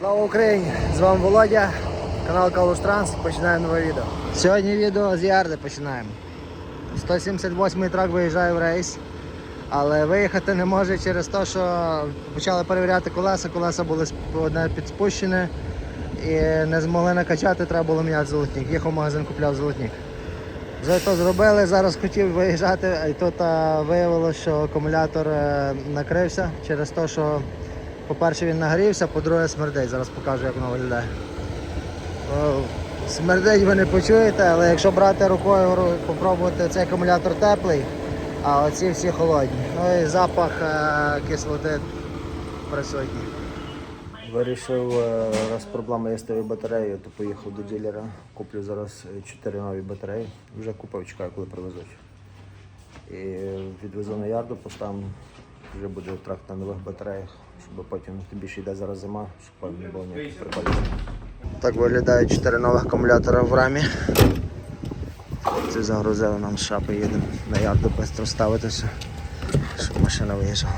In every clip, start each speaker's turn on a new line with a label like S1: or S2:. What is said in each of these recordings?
S1: Слава Україні! З вами Володя, канал Калуш Транс. Починаємо нове відео. Сьогодні відео з Ярди починаємо. 178-й трак виїжджає в рейс, але виїхати не може через те, що почали перевіряти колеса, колеса були одне підспущене і не змогли накачати, треба було міняти золотник. Їхав в магазин, купляв золотник. Вже то зробили, зараз хотів виїжджати, а тут виявилося, що акумулятор е, накрився через те, що по-перше, він нагрівся, по-друге, смердить. Зараз покажу, як воно виглядає. Смердить ви не почуєте, але якщо брати рукою, ру- попробувати цей акумулятор теплий, а оці всі холодні. Ну і запах е, кислоти присутній. Вирішив, е, раз проблема є з тою батареєю, то поїхав до дилера. Куплю зараз 4 нові батареї. Вже купив, чекаю, коли привезуть. І відвезу на ярду, поставимо, вже буде трак на нових батареях, щоб потім тим більше йде зараз зима, щоб не було ніяких приколів. Так виглядають 4 нових акумулятора в рамі. Це загрузили нам шапи, їдемо на ярду швидко ставитися, щоб машина виїжджала.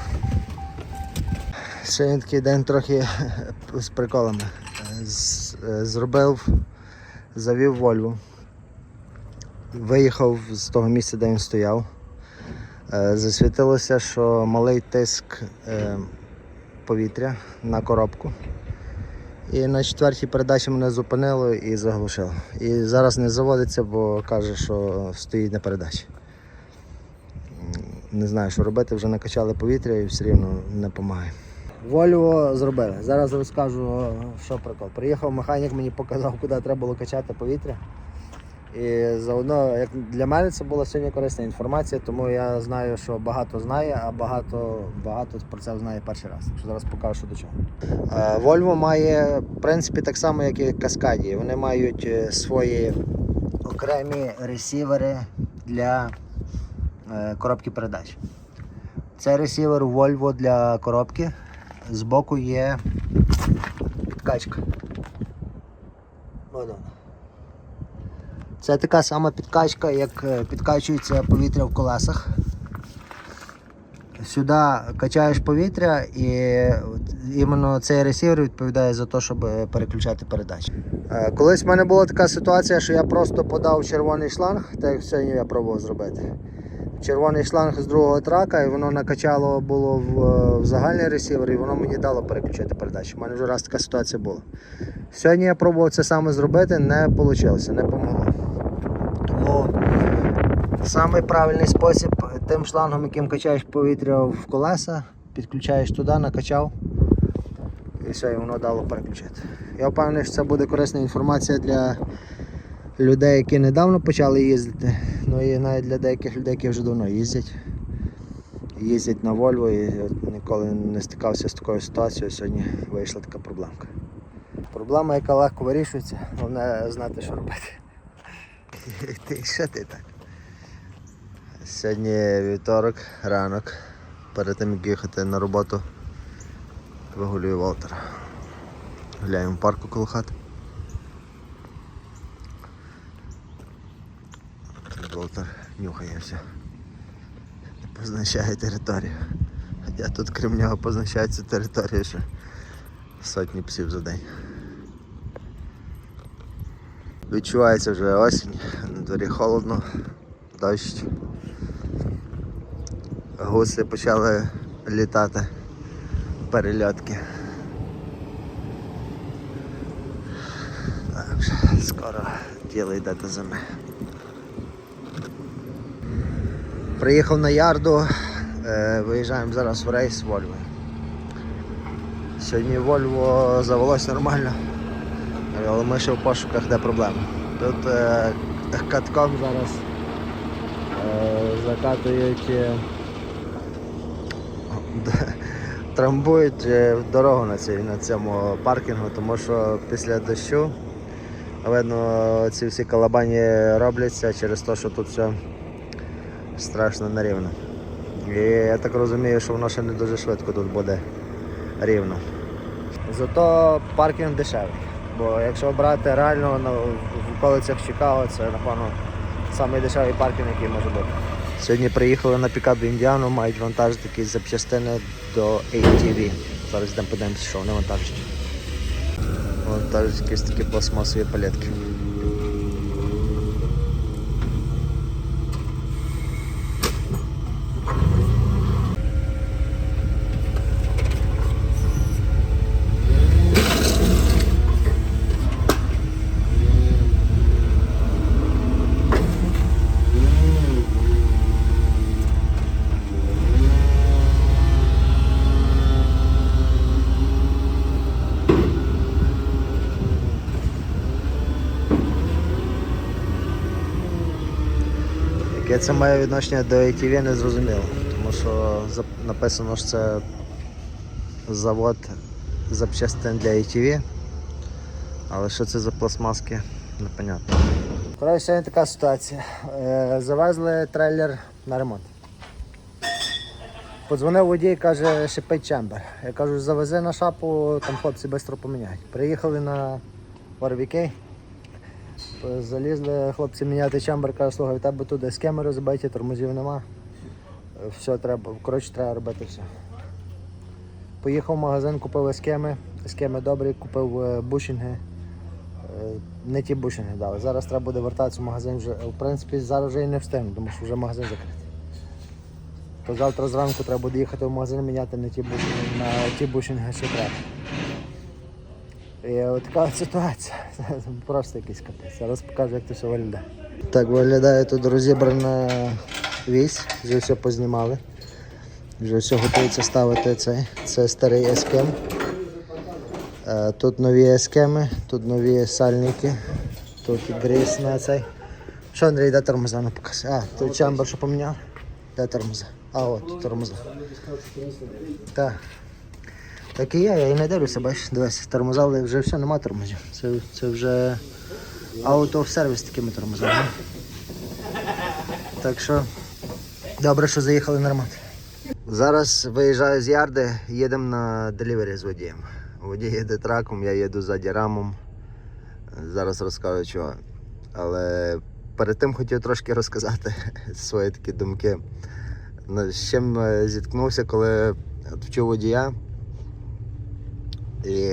S1: Сьогодні такий день трохи з приколами. З- Зробив, завів Вольву. Виїхав з того місця, де він стояв. Е, Засвітилося, що малий тиск е, повітря на коробку. І на четвертій передачі мене зупинило і заглушило. І зараз не заводиться, бо каже, що стоїть на передачі. Не знаю, що робити, вже накачали повітря і все рівно не допомагає. Вольво зробили. Зараз розкажу, що прикол. Приїхав механік, мені показав, куди треба було качати повітря. І заодно, як для мене це була сьогодні корисна інформація, тому я знаю, що багато знає, а багато, багато про це знає перший раз. Що зараз покажу, що до чого. Е, Volvo має, в принципі, так само, як і Каскаді. Вони мають е, свої окремі ресівери для е, коробки передач. Це ресівер Volvo для коробки. Збоку є підкачка. Вона. Це така сама підкачка, як е, підкачується повітря в колесах. Сюди качаєш повітря і іменно цей ресівер відповідає за те, щоб е, переключати передачі. Е, Колись в мене була така ситуація, що я просто подав червоний шланг, так як сьогодні я пробував зробити. Червоний шланг з другого трака, і воно накачало було в, в загальний ресівер, і воно мені дало переключити передачі. У мене вже раз така ситуація була. Сьогодні я пробував це саме зробити, не вийшло, не помогло. Тому самий правильний спосіб тим шлангом, яким качаєш повітря в колеса, підключаєш туди, накачав і все, і воно дало переключити. Я впевнений, що це буде корисна інформація для людей, які недавно почали їздити, ну і навіть для деяких людей, які вже давно їздять. Їздять на Volvo і ніколи не стикався з такою ситуацією. Сьогодні вийшла така проблемка. Проблема, яка легко вирішується, головне знати, що робити. Ти так? Сьогодні вівторок, ранок. Перед тим як їхати на роботу вигулюю Волтера. Гуляємо в парку коло хати. Волтер нюхає все. Позначає територію. Я тут крім нього позначаю цю територію ще сотні псів за день. Відчувається вже осінь, на дворі холодно, дощ. Гуси почали літати, перельотки. Так, вже скоро діло йде до зими. Приїхав на ярду, е, виїжджаємо зараз в рейс Вольво. Сьогодні Вольво завелось нормально. Але ми ще в пошуках, де проблема. Тут е, катком зараз е, закатують, е, трамбують е, дорогу на, цій, на цьому паркінгу, тому що після дощу видно ці всі калабані робляться через те, що тут все страшно нерівно. І я так розумію, що воно ще не дуже швидко тут буде рівно. Зато паркінг дешевий. Бо якщо брати реально на, в околицях Чикаго, це напевно самий паркінг, який може бути. Сьогодні приїхали на пікап Індіану, мають вантажити якісь запчастини до ATV. Зараз йдемо подивимося, що вони вантажать. Вантажать якісь такі пластмасові палетки. Яке це має відношення до ATV, не зрозуміло. Тому що написано, що це завод запчастин для ATV. Але що це за пластмаски, непонятно. Коротше, сьогодні така ситуація. Е, Завезли трейлер на ремонт. Подзвонив водій, каже, шипить чембер. Я кажу, завези на шапу, там хлопці швидко поміняють. Приїхали на Warwick, Залізли хлопці міняти чембер, каже, слухай, тебе тут схеми розбиті, тормозів нема. Е, Все треба, коротше, треба робити все. Поїхав в магазин, купив схеми, схеми добрі, купив е, бушинги. Е, Не ті бушинги дали. Зараз треба буде вертатися в магазин вже. В принципі, зараз вже і не встигну, тому що вже магазин закритий. То завтра зранку треба буде їхати в магазин міняти на ті бушинги, на ті бушинги, що треба. І от така ситуація. Просто якийсь капець. Зараз покажу, як це все виглядає. Так виглядає тут розібрана вісь, вже все познімали. Вже все готується ставити цей. Це старий ескем. Е, Тут нові ескеми, тут нові сальники, тут гріз на цей. Що, Андрій, де тормоза не покажи? А, тут чамбер, що поміняв? Де тормоза? А, от тут тормоза. Так. Так і є, я і не дивлюся, бачиш, дивись, тормоза але вже все, нема тормозів. Це, це вже out of service такими тормозами. Так що добре, що заїхали ремонт. Зараз виїжджаю з ярди, їдемо на делівері з водієм. Водій їде траком, я їду ззаді рамом. Зараз розкажу чого. Але перед тим хотів трошки розказати свої такі думки. З чим е, зіткнувся, коли вчив водія. І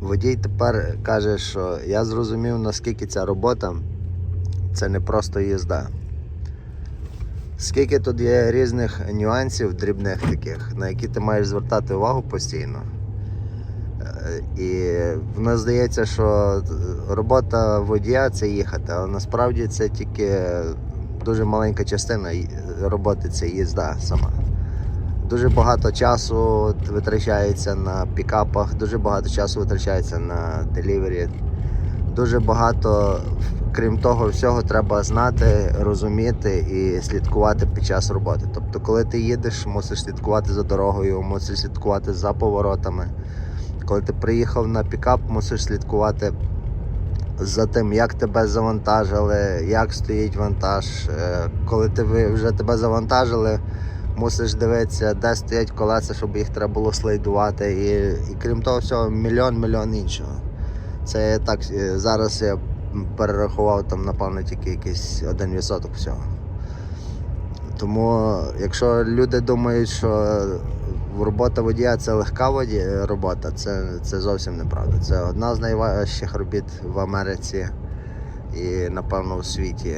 S1: водій тепер каже, що я зрозумів, наскільки ця робота це не просто їзда. Скільки тут є різних нюансів, дрібних таких, на які ти маєш звертати увагу постійно. Е, І воно здається, що робота водія це їхати, але насправді це тільки дуже маленька частина роботи це їзда сама. Дуже багато часу витрачається на пікапах, дуже багато часу витрачається на делівері. Дуже багато, крім того всього, треба знати, розуміти і слідкувати під час роботи. Тобто, коли ти їдеш, мусиш слідкувати за дорогою, мусиш слідкувати за поворотами. Коли ти приїхав на пікап, мусиш слідкувати за тим, як тебе завантажили, як стоїть вантаж. Е, Коли ти вже тебе завантажили, мусиш дивитися, де стоять колеса, щоб їх треба було слайдувати. І, і крім того всього, мільйон мільйон іншого. Це я так е, зараз я перерахував там, напевно, тільки якийсь один відсоток всього. Тому, якщо люди думають, що робота водія це легка воді... робота, це, це зовсім неправда. Це одна з найважчих робіт в Америці і, напевно, у світі.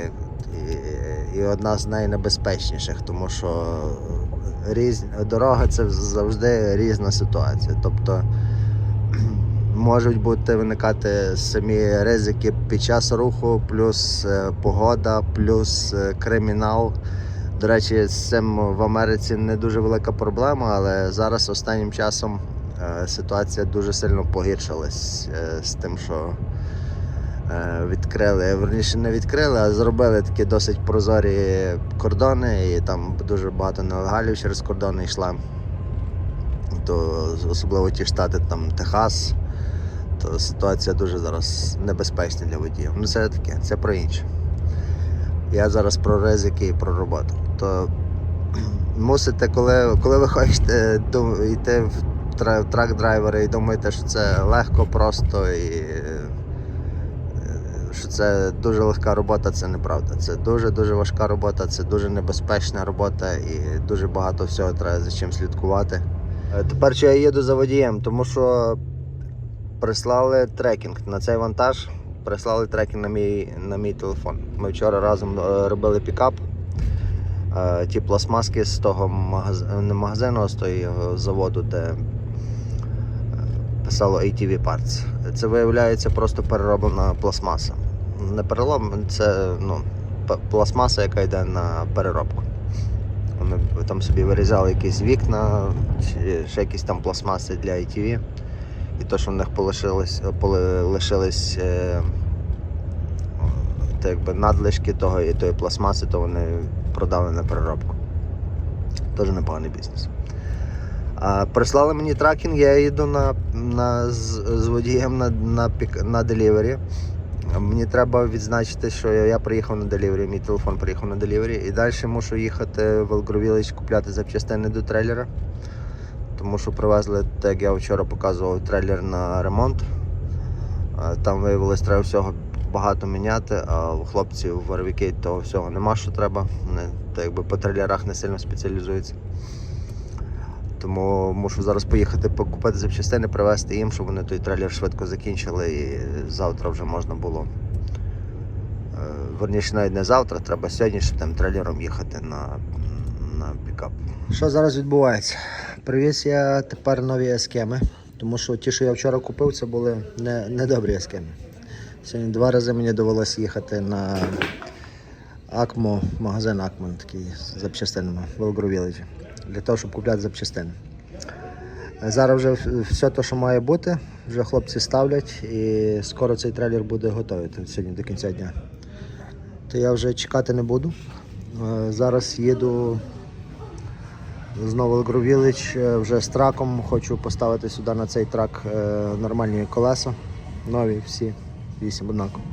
S1: І, і одна з найнебезпечніших, тому що різ... дорога це завжди різна ситуація. Тобто можуть бути виникати самі ризики під час руху, плюс е, погода, плюс е, кримінал. До речі, з цим в Америці не дуже велика проблема, але зараз останнім часом е, ситуація дуже сильно погіршилась з тим, що відкрили, верніше не відкрили, а зробили такі досить прозорі кордони, і там дуже багато нелегалів через кордони йшла. То особливо ті штати, там Техас, то ситуація дуже зараз небезпечна для водіїв. Ну це таке, це про інше. Я зараз про ризики і про роботу. То мусите, коли, коли ви хочете йти в трак-драйвери і думаєте, що це легко, просто і е, що це дуже легка робота, це неправда. Це дуже-дуже важка робота, це дуже небезпечна робота і дуже багато всього треба за чим слідкувати. Е, Тепер що я їду за водієм, тому що Прислали трекінг на цей вантаж. Прислали трекінг на мій, на мій телефон. Ми вчора разом е, робили пікап. Е, Ті пластмаски з того магазину, а з того заводу, де писало ATV Parts. Це виявляється просто перероблена пластмаса. Не перелом, це ну, пластмаса, яка йде на переробку. Вони там собі вирізали якісь вікна, ще якісь там пластмаси для ITV. І то, що в них лишились е, надлишки того і тої пластмаси, то вони продали на переробку. Теж непоганий бізнес. Прислали мені тракінг, я їду на, на, з, з водієм на, на, на делівері. Мені треба відзначити, що я, я приїхав на делівері, мій телефон приїхав на делівері, і далі мушу їхати в Елгровілич купляти запчастини до трейлера. Тому що привезли, так як я вчора показував, трейлер на ремонт. Там виявилось, треба всього багато міняти, а у хлопців в RVK того всього нема, що треба. Вони так якби по трейлерах не сильно спеціалізуються. Тому мушу зараз поїхати покупити запчастини, привезти їм, щоб вони той трейлер швидко закінчили і завтра вже можна було. е, Верніше навіть не завтра, треба сьогодні ще тим трейлером їхати на, на пікап. Що зараз відбувається? Привіз я тепер нові схеми, тому що ті, що я вчора купив, це були не, недобрі схеми. Сьогодні два рази мені довелося їхати на Акмо, магазин Акман, такий з запчастинами в Елгровіледжі, для того, щоб купляти запчастини. Зараз вже все те, що має бути, вже хлопці ставлять і скоро цей трейлер буде готовий то сьогодні до кінця дня. То я вже чекати не буду. Е, Зараз їду знову Елгровіледж е, вже з траком. Хочу поставити сюди на цей трак е, нормальні колеса. Нові всі, вісім однаково.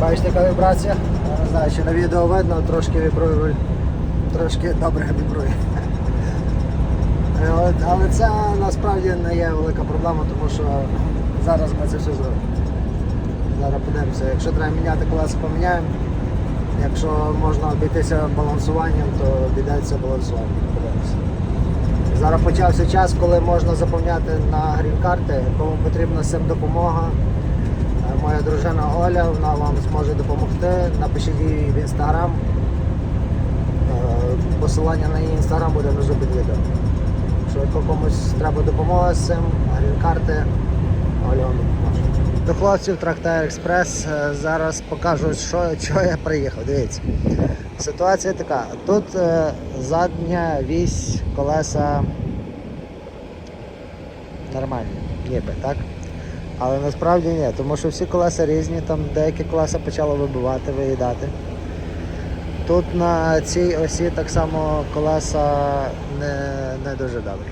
S1: Бачите, яка вібрація? Не знаю, чи на відео видно, трошки вібрує. Трошки добре вібрує. Е, Але це насправді не є велика проблема, тому що зараз ми це все зробимо. Зараз подивимося. Якщо треба міняти колеса, поміняємо. Якщо можна обійтися балансуванням, то обійдеться балансуванням. Подивимося. Зараз почався час, коли можна заповняти на грін-карти, кому потрібна цим допомога. Е, Моя дружина Оля, вона вам зможе допомогти. Напишіть їй в інстаграм. Посилання на її інстаграм буде внизу під відео. Якщо комусь треба допомога з цим, вам допоможе. До хлопців Трактор Експрес е, зараз покажу, що, що я приїхав. Дивіться. Ситуація така. Тут е, задня вісь колеса нормальні, ніби, так? Але насправді ні, тому що всі колеса різні, там деякі колеса почали вибивати, виїдати. Тут на цій осі так само колеса не, не дуже добрі.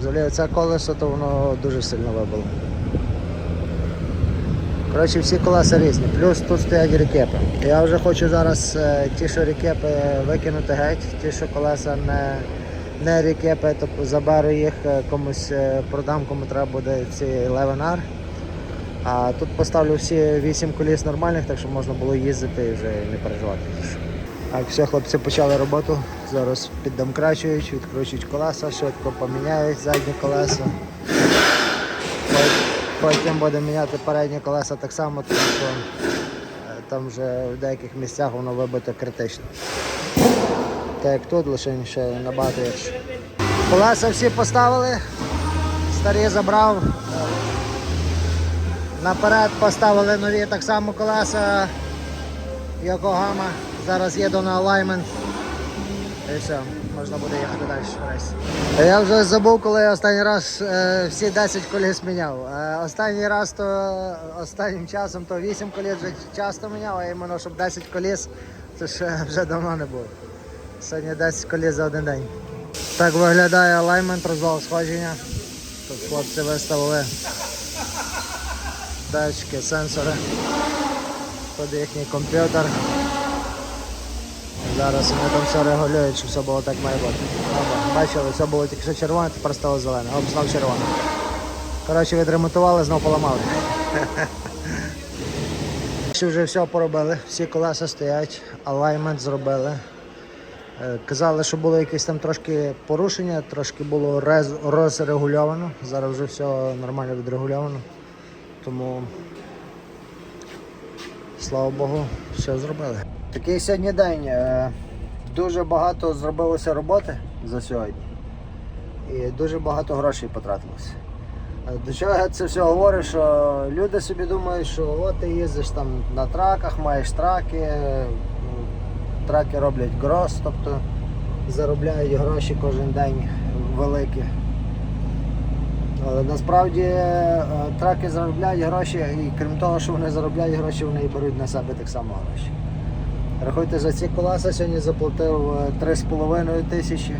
S1: Взагалі це колесо, то воно дуже сильно вибило. Коротше, всі колеса різні. Плюс тут стоять рекепи. Я вже хочу зараз е, ті, що рекепи викинути геть, ті, що колеса не, не рекепи, то заберу їх е, комусь е, продам, кому треба буде ці 11R. А тут поставлю всі 8 коліс нормальних, так що можна було їздити і вже не переживати. Так, все, хлопці почали роботу. Зараз піддомкрачують, відкручують колеса, швидко поміняють задні колеса. Потім будемо міняти передні колеса так само, тому що е, там вже в деяких місцях воно вибито критично. Так як тут, лише ще набагато. Колеса всі поставили, старі забрав. Наперед поставили нові так само колеса Йокогама. Зараз їду на алаймент. І все, можна буде їхати далі. Я вже забув, коли я останній раз е, всі 10 коліс міняв. Е, останній раз то останнім часом то 8 коліс вже часто міняв, а іменно щоб 10 коліс, це ще вже давно не було. Сьогодні 10 коліс за один день. Так виглядає алаймент, розвал сходження. Тут хлопці виставили датчики, сенсори. Тут їхній комп'ютер. Зараз вони там все регулюють, щоб все було так має бути. Бачили, все було тільки що червоне, тепер стало зелене. Оп, знов червоне. Коротше, відремонтували, знов поламали. Вже все поробили, всі колеса стоять, алаймент зробили. Е, Казали, що було якесь там трошки порушення, трошки було розрегульовано. Зараз вже все нормально відрегульовано. Тому, слава Богу, все зробили. Такий сьогодні день. Е, Дуже багато зробилося роботи за сьогодні. І дуже багато грошей потратилося. Е, До чого я це все говорю, що люди собі думають, що от ти їздиш там на траках, маєш траки, ну, траки роблять гроз, тобто заробляють гроші кожен день великі. Насправді е, траки заробляють гроші, і крім того, що вони заробляють гроші, вони і беруть на себе так само гроші. Рахуйте, за ці колеса сьогодні заплатив е, 3,5 тисячі.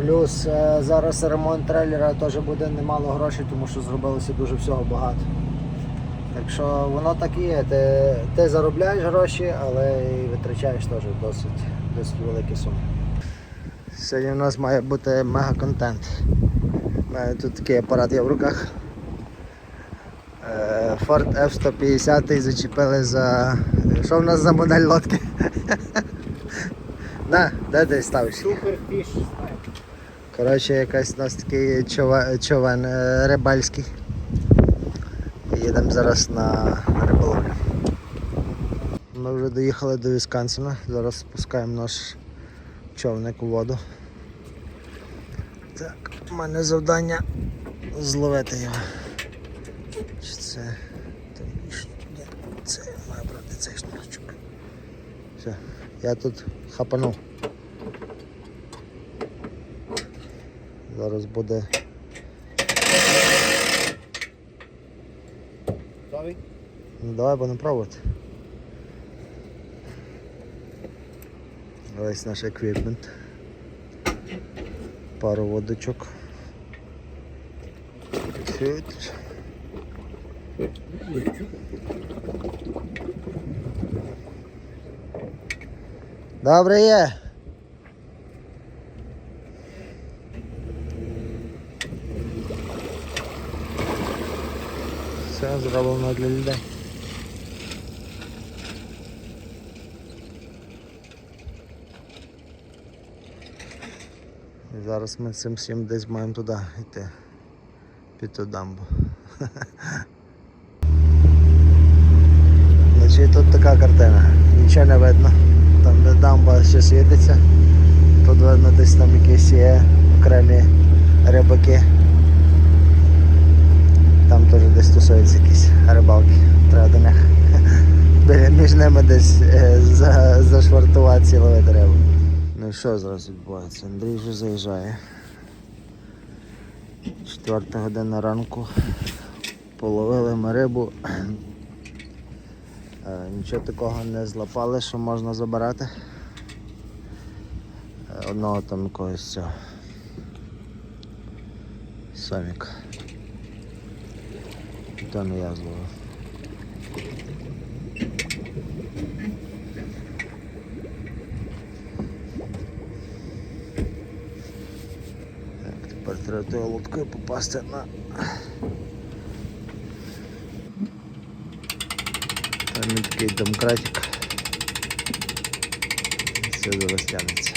S1: Плюс е, зараз ремонт трейлера теж буде немало грошей, тому що зробилося дуже всього багато. Так що воно так і є. Ти, ти заробляєш гроші, але і витрачаєш теж досить, досить великі суми. Сьогодні у нас має бути мега-контент. Мене тут такий апарат є в руках. Е, Ford F-150 зачепили за. Що в нас за модель лодки? На, де ти ставиш?
S2: Суперфіш.
S1: Коротше, якась у нас такий човен, човен е, рибальський. Їдемо зараз на риболовлю. Ми вже доїхали до Вісконсина. Зараз спускаємо наш човник у воду. Так, у мене завдання зловити його. Чи це. Ні, Це має брати цей шнурочок. Все, я тут хапанув. Зараз буде.
S2: Готовий?
S1: Ну давай будемо пробувати. Ось наш еквіпмент. Пару водочок. Чуть. Добре є. Все зроблено для людей. Зараз ми цим всім десь маємо туди йти. Під ту дамбу. Значить тут така картина. Нічого не видно. Там де дамба ще світиться. Тут видно десь там якісь є окремі рибаки. Там теж десь тусуються якісь рибалки. Треба до них між ними десь е, за, зашвартуватися і ловити рибу. Ну і що зараз відбувається? Андрій вже заїжджає. Четверта година ранку. Половили ми рибу. Е, Нічого такого не злапали, що можна забирати. Е, Одного там якогось цього. Соміка. І то не я зловив. Треба тою лодкою попасти на. Там є такий домкратик. Все зараз тягнеться.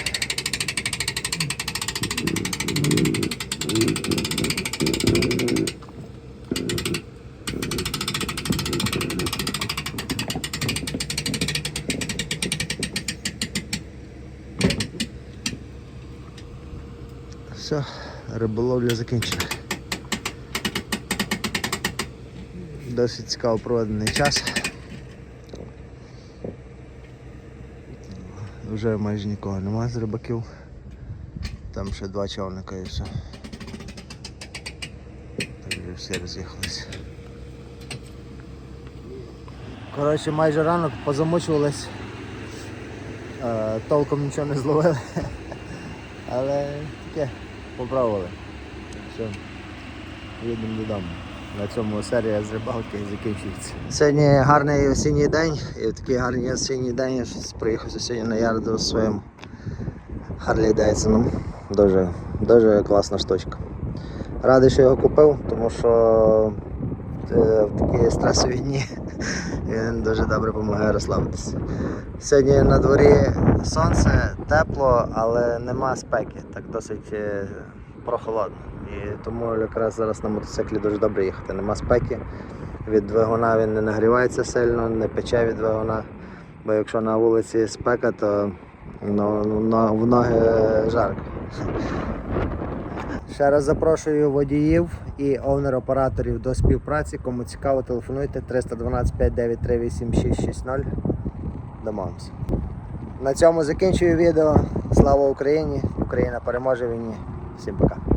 S1: Риболовля закінчена. Досить цікаво проведений час. Вже майже нікого немає з рибаків. Там ще два човника і все. Так вже всі роз'їхалися. Коротше, майже ранок позамучувались. Е, толком нічого не зловили. Але таке, попробували. Все, їдемо додому. На цьому серія з рибалки закінчується. Сьогодні гарний осінній день, і в такий гарний осінній день я щось приїхав сьогодні на ярду зі своїм Харлі Дейсоном. Дуже, дуже класна штучка. Радий, що його купив, тому що е, в такі стресові дні. Він дуже добре допомагає розслабитися. Сьогодні на дворі сонце, тепло, але нема спеки, так досить е, прохолодно. І тому якраз зараз на мотоциклі дуже добре їхати. Нема спеки. Від двигуна він не нагрівається сильно, не пече від двигуна. Бо якщо на вулиці спека, то ну, ну, в ноги жарко. Ще раз запрошую водіїв і овнер-операторів до співпраці. Кому цікаво, телефонуйте 312 593 8660. Домовимося. На цьому закінчую відео. Слава Україні! Україна переможе війні. Всім пока.